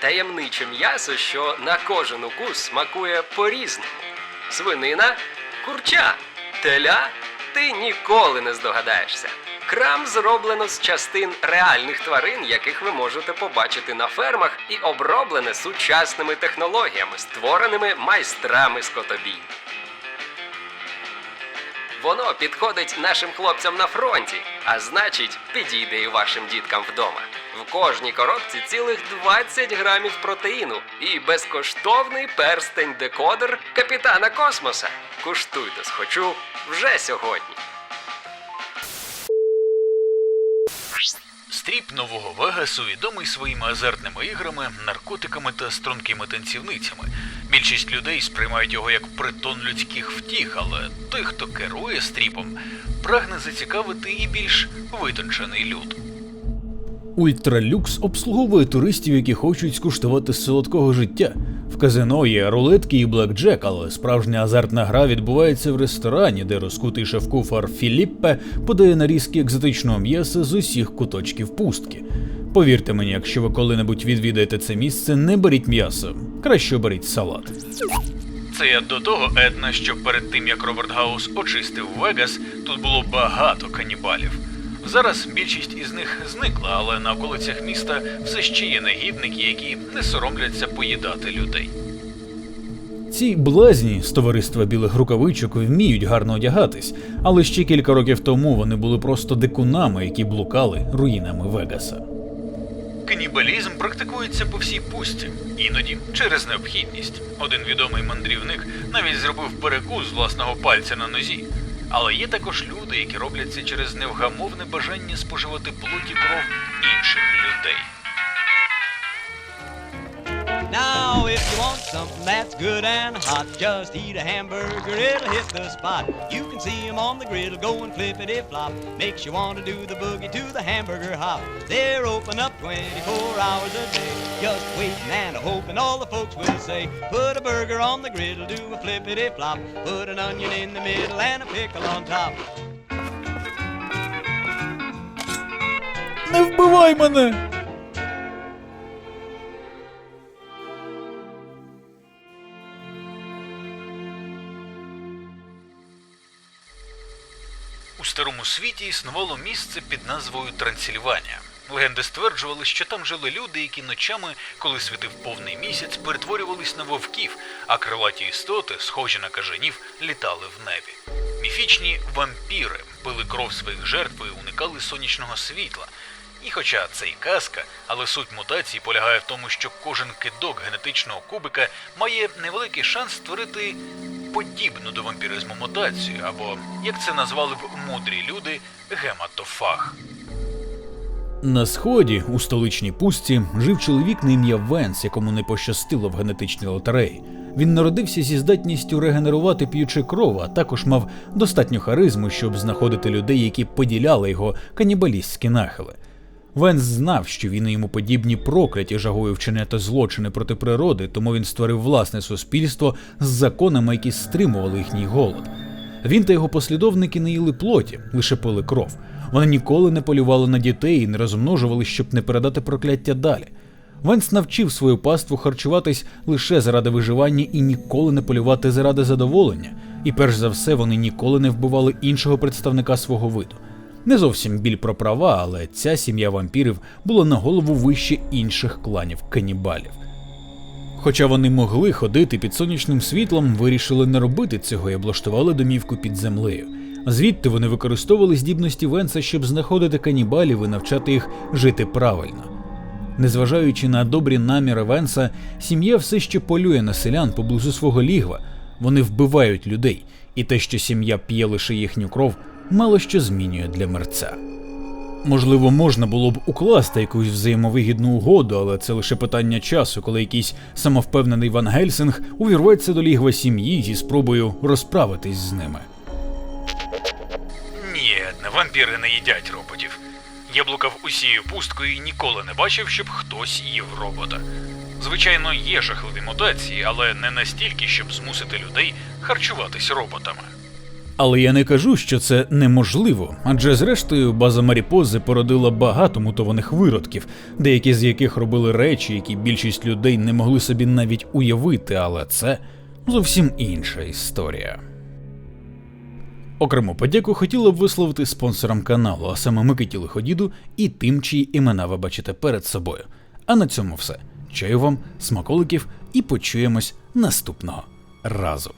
таємниче м'ясо, що на кожен укус смакує по-різному. Свинина, курча, теля ти ніколи не здогадаєшся. Крам зроблено з частин реальних тварин, яких ви можете побачити на фермах, і оброблене сучасними технологіями, створеними майстрами скотобій. Воно підходить нашим хлопцям на фронті, а значить, підійде і вашим діткам вдома. В кожній коробці цілих 20 грамів протеїну і безкоштовний перстень-декодер капітана космоса. Куштуйте схочу вже сьогодні. Стріп нового Вегасу відомий своїми азартними іграми, наркотиками та стрункими танцівницями. Більшість людей сприймають його як притон людських втіх, але той, хто керує стріпом, прагне зацікавити і більш витончений люд. Ультралюкс обслуговує туристів, які хочуть скуштувати солодкого життя. В казино є рулетки і блекджек, але справжня азартна гра відбувається в ресторані, де розкутий шеф-куфар Філіппе подає нарізки екзотичного м'яса з усіх куточків пустки. Повірте мені, якщо ви коли-небудь відвідаєте це місце, не беріть м'ясо, краще оберіть салат. Це я до того, Една, що перед тим як Роберт Гаус очистив Вегас, тут було багато канібалів. Зараз більшість із них зникла, але на околицях міста все ще є негідники, які не соромляться поїдати людей. Ці блазні з товариства білих рукавичок вміють гарно одягатись, але ще кілька років тому вони були просто дикунами, які блукали руїнами Вегаса. Канібалізм практикується по всій пустці, іноді через необхідність. Один відомий мандрівник навіть зробив перекус власного пальця на нозі. Але є також люди, які роблять це через невгамовне бажання споживати плоті кров інших людей. if you want something that's good and hot, just eat a hamburger, it'll hit the spot. You can see 'em on the griddle going flippity flop. Makes you want to do the boogie to the hamburger hop. They're open up 24 hours a day. Just waiting and hoping all the folks will say, Put a burger on the griddle, do a flippity flop. Put an onion in the middle and a pickle on top. Не вбивай мене! У старому світі існувало місце під назвою Трансильванія. Легенди стверджували, що там жили люди, які ночами, коли світив повний місяць, перетворювались на вовків, а крилаті істоти, схожі на кажанів, літали в небі. Міфічні вампіри пили кров своїх жертв і уникали сонячного світла. І хоча це і казка, але суть мутації полягає в тому, що кожен кидок генетичного кубика має невеликий шанс створити подібну до вампіризму мутацію, або, як це назвали б мудрі люди, гематофаг. На сході, у столичній пустці, жив чоловік на ім'я Венс, якому не пощастило в генетичній лотереї. Він народився зі здатністю регенерувати п'ючи кров, а також мав достатньо харизму, щоб знаходити людей, які поділяли його канібалістські нахили. Венс знав, що він і йому подібні прокляті жагою вчиняти злочини проти природи, тому він створив власне суспільство з законами, які стримували їхній голод. Він та його послідовники не їли плоті, лише пили кров. Вони ніколи не полювали на дітей і не розмножували, щоб не передати прокляття далі. Венс навчив свою паству харчуватись лише заради виживання і ніколи не полювати заради задоволення. І перш за все вони ніколи не вбивали іншого представника свого виду. Не зовсім біль про права, але ця сім'я вампірів була на голову вище інших кланів канібалів. Хоча вони могли ходити під сонячним світлом, вирішили не робити цього і облаштували домівку під землею. Звідти вони використовували здібності Венса, щоб знаходити канібалів і навчати їх жити правильно. Незважаючи на добрі наміри Венса, сім'я все ще полює на селян поблизу свого лігва. Вони вбивають людей, і те, що сім'я п'є лише їхню кров, мало що змінює для мерця. Можливо, можна було б укласти якусь взаємовигідну угоду, але це лише питання часу, коли якийсь самовпевнений Ван Гельсинг увірветься до лігва сім'ї зі спробою розправитись з ними. Ні, не вампіри не їдять роботів. Я блукав усією пусткою і ніколи не бачив, щоб хтось їв робота. Звичайно, є жахливі мутації, але не настільки, щоб змусити людей харчуватись роботами. Але я не кажу, що це неможливо, адже зрештою база Маріпози породила багато мутованих виродків, деякі з яких робили речі, які більшість людей не могли собі навіть уявити, але це зовсім інша історія. Окрему подяку хотіла б висловити спонсорам каналу, а саме Микиті Лиходіду і тим, чиї імена ви бачите перед собою. А на цьому все. Чаю вам, смаколиків і почуємось наступного разу.